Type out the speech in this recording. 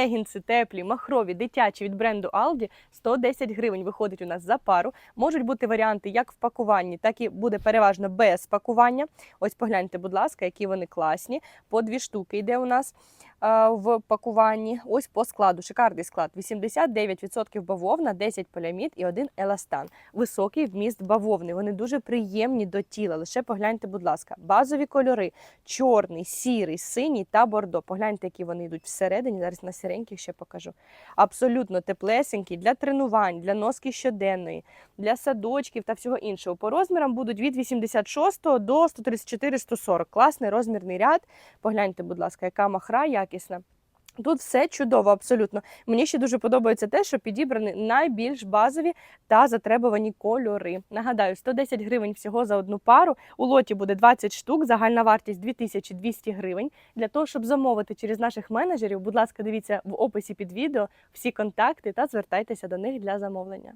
Легінси теплі, махрові, дитячі від бренду Aldi 110 гривень виходить у нас за пару. Можуть бути варіанти як в пакуванні, так і буде переважно без пакування. Ось погляньте, будь ласка, які вони класні. По дві штуки йде у нас в пакуванні. Ось по складу. Шикарний склад. 89% бавовна, 10 поліамід і один еластан. Високий вміст бавовни. Вони дуже приємні до тіла. Лише погляньте, будь ласка, базові кольори: чорний, сірий, синій та бордо. Погляньте, які вони йдуть всередині. Зараз на сіреньких ще покажу. Абсолютно теплесенькі для тренувань, для носки щоденної, для садочків та всього іншого. По розмірам будуть від 86 до 134-140. Класний розмірний ряд. Погляньте, будь ласка, яка махра якісна. Тут все чудово, абсолютно. Мені ще дуже подобається те, що підібрані найбільш базові та затребувані кольори. Нагадаю, 110 гривень всього за одну пару. У лоті буде 20 штук, загальна вартість 2200 гривень. Для того, щоб замовити через наших менеджерів, будь ласка, дивіться в описі під відео всі контакти та звертайтеся до них для замовлення.